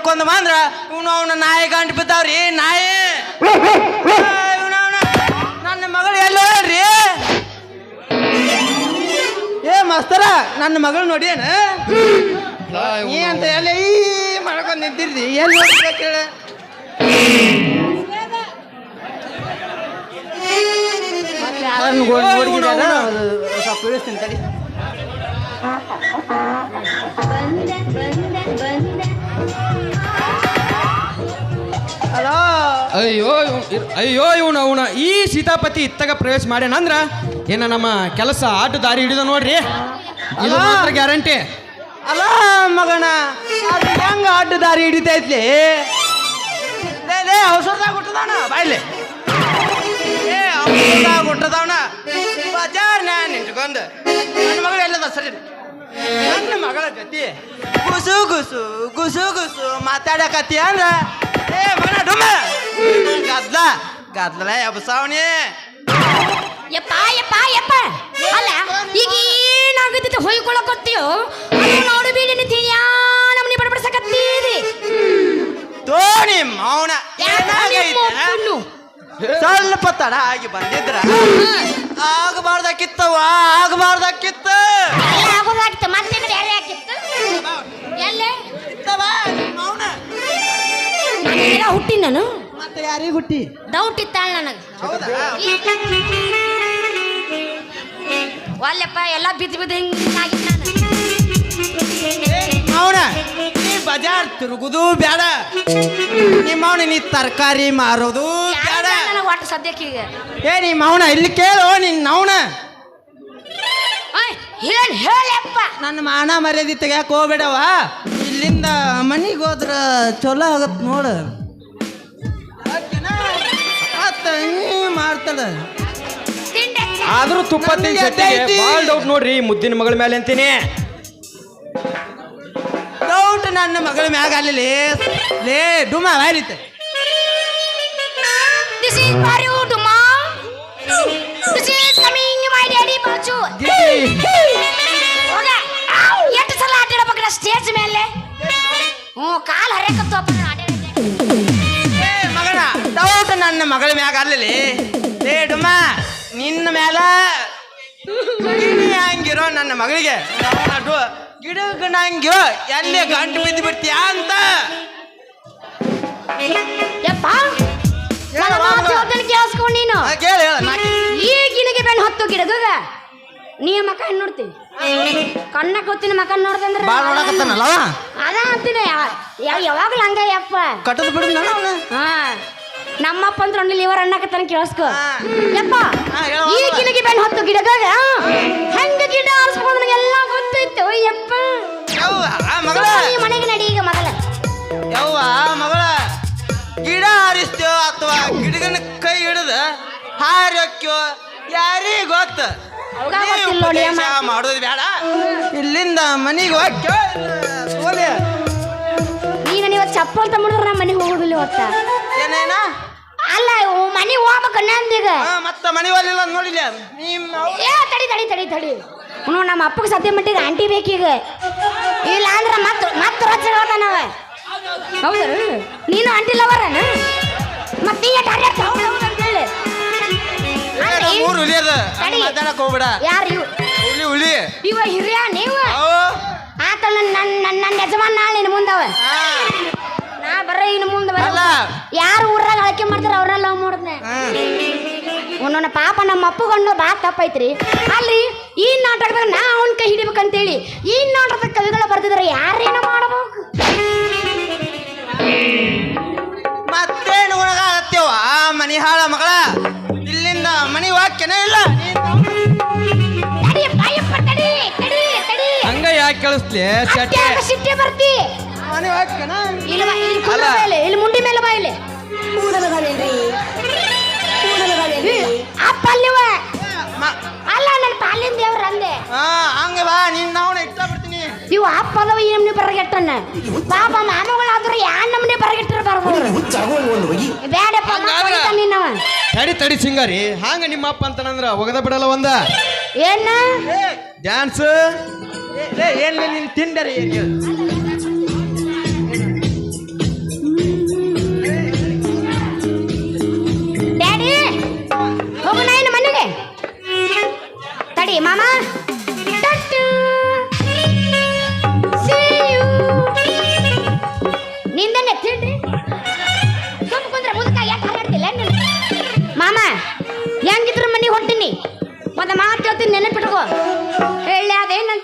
ನನ್ನ ಮಗಳು ಎಲ್ಲೇ ಹೋಗ್ಯಾಳ ಅಂತ ಹುಡ್ಕೊಂಡ್ ಬಂದ್ರ ಇವನು ಅವನ ನಾಯಿ ಗಂಟು ಬಿದ್ದಾವ್ರಿ ನಾಯಿ ಇವ್ನು ಅವ್ನ ನನ್ನ ಮಗಳು ಎಲ್ಲಿ ಹೋಗ್ರಿ ಏ ಮಾಸ್ತರ ನನ್ನ ಮಗಳು ನೋಡಿಯೇನ ನೀ ಅಂತ ಎಲ್ಲ ಈ ಮಾಡ್ಕೊಂಡ್ ನಿಂತಿರ್ರಿ ಎಲ್ಲಿ ನೋಡ್ಬೇಕು ಹೇಳ ಮತ್ತೆ ಯಾರನ್ನ ನೋಡಿದಾರ ಸ್ವಲ್ಪ ಇಳಿಸ್ತೀನಿ ತಡಿ ಅಯ್ಯೋ ಇವ್- ಅಯ್ಯೋ ಇವನು ಅವನ ಈ ಸೀತಾಪತಿ ಇತ್ತಾಗ ಪ್ರವೇಶ ಮಾಡ್ಯಾನಂದ್ರ ಏನ ನಮ್ಮ ಕೆಲಸ ಆಟ ದಾರಿ ಹಿಡಿದ ನೋಡ್ರಿ. ಇದು. ಮಾತ್ರ ಗ್ಯಾರಂಟಿ. ಅಲ್ಲ ಮಗಣ ಅದು ಹೆಂಗ ಅಡ್ಡ ದಾರಿ ಹಿಡಿತೈತ್ಲಿ? ಔಷಧದಾಗ ಹುಟ್ಟದವನ ಬಾಯ್ಲಿ. ಏ ಔಷಧದಾಗ ಹುಟ್ಟದವನ ಬಜಾರ್ ನಾ ನಿಂತ್ಕೊಂಡು ನನ್ನ ಮಗಳು ಎಲ್ಲದ ಸರಿ ನನ್ನ ಮಗಳ ಜೊತೆ ಗುಸು ಗುಸು ಗುಸು ಗುಸು ಮಾತಾಡಕತ್ತಿ ಅಂದ್ರ ಏ ಮಗನ ಡುಮ್ಮ. ಗದ್ಲ ಗದ್ಲ ಎಬ್ಸಾವಣಿ ಯಪ್ಪ ಯಪ್ಪ ಯಪ್ಪ. ಅಲ್ಲ ಈಗ ಏನಾಗುತ್ತಿತ್ತು ಹೊಯ್ಕೊಳಕೊತ್ತೀಯೋ? ನೋಡು ಬೀಡಿ ನಿಂತೀನಿ ನಮ್ಮನಿ ಬಡಬಡಿಸಕತ್ತೀರಿ ತೋಣಿ ಮೌನ ಏನಾಗೈತೆ? ಸ್ವಲ್ಪ ತಡ ಆಗಿ ಬಂದಿದ್ರ. ಆಗಬಾರ್ದಕ್ಕಿತ್ತವ ಆಗಬಾರ್ದಕ್ಕಿತ್ತ ಆಗೋದಾಗಿತ್ತು ಮತ್ತೆ ಬೇರೆ ಆಗಿತ್ತು? ಎಲ್ಲೇ? ಮೌನ ಹುಟ್ಟಿ ನಾನು ಮತ್ತೆ ಯಾರಿಗೆ ಹುಟ್ಟಿ? ಡೌಟ್ ಇತ್ತಾಳ ನನಗೆ. ಹೌದಾ? ಒಲ್ಲೆಪ್ಪ ಎಲ್ಲ ಬಿದ್ದು ಬಿದ್ದು ಹಿಂಗಾಗಿ ನಾನು. ನೀ ಬಜಾರ್ ತಿರುಗುದು ಬೇಡ ನಿಮ್ಮ ನೀ ತರಕಾರಿ ಮಾರೋದು ಬೇಡ ನನಗೆ ಒಟ್ಟು ಸದ್ಯಕ್ಕೆ ಈಗ? ಏ ನೀ ಮೌನ ಇಲ್ಲಿ ಕೇಳು ನಿನ್ ನೌನ ಹೇಳಿ ಹೇಳಪ್ಪ. ನನ್ನ ಮಾನ ಮರ್ಯಾದೆ ಯಾಕೆ ಹೋಗ್ಬೇಡವ ಇಲ್ಲಿಂದ ಮನಿಗೆ ಹೋದ್ರ ಚಲೋ ಆಗತ್ ನೋಡು. ಆದ್ರೂ ತುಪ್ಪ ಭಾಳ ಡೌಟ್ ನೋಡ್ರಿ ಮುದ್ದಿನ ಮಗಳ ಮೇಲೆ ಅಂತೀನಿ. ಡೌಟ್ ನನ್ನ ಮಗಳ ಮ್ಯಾಗ ಅಲ್ಲಿ ಲೇ ಡುಮ ಬಾರಿತೆ This is for you, Duma. This is coming my daddy ಬಾಚು. ಹೋಗ. ಎಷ್ಟು ಸಲ ಸ್ಟೇಜ್ ಮೇಲೆ? ಹ್ಞೂ ಕಾಲು ಏ ಮಗನ ಡೌಟ್ ನನ್ನ ಮಗಳ ಮ್ಯಾಗ ಅಲ್ಲಿ ಲೇ ಡುಮ ನಿನ್ನ ಮ್ಯಾಲ ಹಂಗಿರೋ ನನ್ನ ಮಗಳಿಗೆ. ಅದು ಗಿಡ ಹಂಗಿರೋ ಎಲ್ಲಿ ಗಂಟು ಬಿದ್ದು ಬಿಡ್ತೀಯ ಅಂತ. ಯಪ್ಪ ನನ್ನ ಮಾತು ಹೇಳ್ತಾನೆ ಕೇಳಿಸ್ಕೊಂಡು ನೀನು. ಕೇಳು ಈ ಗಿಣಿಗೆ ಬೆನ್ನು ಹತ್ತು ನೀ ಮಕ ಹೆಣ್ಣು ನೋಡ್ತೀನಿ ಕಣ್ಣ ಕೂತಿನ ಮಕ ನೋಡ್ದಂದ್ರೆ ನೋಡಕತ್ತಾನಲ್ಲ ಅವ? ಅದ ಅಂತೀನಿ. ಯಾವಾಗಲೂ ಹಂಗ ಯಪ್ಪ. ಕಟ್ಟದ್ ಬಿಡು ಹಾ. ನಮ್ಮಪ್ಪ ಅಂದ್ರೆ ಲೀವರ್ ಲಿವರ್ ಅನ್ನಕತ್ತಾನ ಕೇಳಿಸ್ಕೊ. ಯಪ್ಪ ಈ. ಗಿಡಗೆ ಬೆನ್ ಹತ್ತು ಗಿಡಗಾಗ ಹೆಂಗ ಗಿಡ ಆರಿಸ್ಬೋದು ನನಗೆಲ್ಲ ಗೊತ್ತೈತೆ ಯಪ್ಪ ಯವ್ವ ಮಗಳ. ಈ ಮನೆಗೆ ನಡಿ ಈಗ ಮಗಳ ಯವ್ವ ಮಗಳ. ಗಿಡ ಆರಿಸ್ತೇವ ಅಥವಾ ಗಿಡಗನ ಕೈ ಹಿಡಿದ ಹಾರಕ್ಯೋ ಯಾರಿಗೆ ಗೊತ್ತ. ನೋಡಿ ಮಾಡೋದು ಬೇಡ. ಇಲ್ಲಿಂದ ಮನಿಗೆ ಹೋಗ್ಯೋ ಸೋಲೆ ನೀನು ನೀವು ಚಪ್ಪಲ್ ತಗೊಂಡ್ರೆ ನಮ್ಮ ಮನೆಗೆ ಹೋಗೋದಿಲ್ಲ ಇವತ್ತ. ಏನೇನ? ಓಮ ಹೋಗ್ಬೇಕು ನಂದೀಗ ಮತ್ತ ಮನಿ ಒಲಿಲ್ಲ ನೋಡಿಲ್ಲ. ಅವ್ವ- ಏ ತಡಿ ತಡಿ ತಡಿ ತಡಿ. ನೋ ನಮ್ಮ ಅಪ್ಪಗೆ ಸದ್ಯ ಮಟ್ಟಿಗೆ ಆಂಟಿ ಬೇಕೀಗ ಇಲ್ಲ ಅಂದ್ರೆ ಮತ್ತೆ ಮತ್ತೆ ರೊಚ್ಚ ಹೇಳ್ತಾನವ ಹೌದು? ನೀನು ಆಂಟಿ ಲವರನ ಮತ್ತೆ ನೀ ಡೈರೆಕ್ಟ್ ಹೇಳಿ. ಊರ್ ಹುಲಿ ಅದ. ಹಂಗ್ ಮಾತಾಡಕ್ ಹೋಗ್ಬೇಡ. ಯಾರು ಇವ್ ಹುಲಿ ಹುಲಿ. ಇವ ಹಿರಿಯ ನೀವು? ಆತ ನನ್ನ ನನ್ನ ನನ್ನ ಯಜಮಾನ್ ನಾಳೆ ಇನ್ನು ಮುಂದವ ಯಾರು ಮಾಡ್ತಾರೆ? ಅವ್ರನ್ನ ಲವ್ ಮಾಡಿದ್ನೆ. ಒಂದೊಂದ ಪಾಪ ನಮ್ಮ ಅಪ್ಪಗೊಂಡು ಬಾ ತಪ್ಪೈತ್ರಿ ಅಲ್ಲಿ ಈ ನಾಟಕದಾಗ ನಾ ಅವನ ಕೈ ಹಿಡಿಬೇಕಂತೇಳಿ ಈ ನಾಟಕದ ಕವಿಗಳು ಬರ್ತಿದ್ರೆ ಯಾರೇನು ಮಾಡಬೇಕು? ಮತ್ತೇನು ಗುಣಗಾಗತ್ತೇವ ಮನಿ ಹಾಳ ಮಗಳ ಇಲ್ಲಿಂದ ಮನಿ ವಾಕ್ಯನೇ ಇಲ್ಲ. ತಡಿ ಬಾಯಪ್ಪ ತಡಿ ತಡಿ ತಡಿ. ಹಂಗ ಯಾಕೆ ಕೇಳಿಸ್ಲಿ? ಅತ್ಯಾಗ ಸಿಟ್ಟೆ ಬರ್ತಿ. ಮನಿ ವಾಕ್ಯನ? ಇಲ್ಲಿ ಬಾ, ಇಲ್ಲಿ ಕುಂದ್ರ ಮುಂಡಿ ಮೇಲೆ ಬಾಯಿಲೆ ಅಪ್ಪ ಬರಗೆಟ್ಟನ್ನ ಪಾಪ ಮಾಮಗಳಾದ್ರೆ ಯಾ ನಮ್ನಿ ಬರಗೆಟ್ಟರ ಬರ್ಬೋದು ಬೇಡಪ್ಪ ನಿನ್ನವ ತಡಿ ತಡಿ ಸಿಂಗಾರಿ. ಹಾಂಗ ನಿಮ್ಮ ಅಪ್ಪ ಅಂತಂದ್ರ ಒಗದ ಬಿಡಲ್ಲ ಒಂದ. ಏನ? ಏ, ಡ್ಯಾನ್ಸ್ ಏನ್ ನೀನ್ ತಿಂಡರಿ ಏನ್ ಏ ತಿಂಡಿ ಸುಮ್ ಕುಂದ್ರೆ ಮುದುಕ ಯಾಕೆ ಹಾರಾಡ್ತಿಲ್ಲ ಮಾಮ, ಹೆಂಗಿದ್ರು ಮನೆಗೆ ಹೊಂಟಿನಿ. ಒಂದು ಮಾತು ಹೇಳ್ತೀನಿ, ನೆನಪಿಟ್ಕೋ. ಹೇಳಿ, ಅದೇನಂತ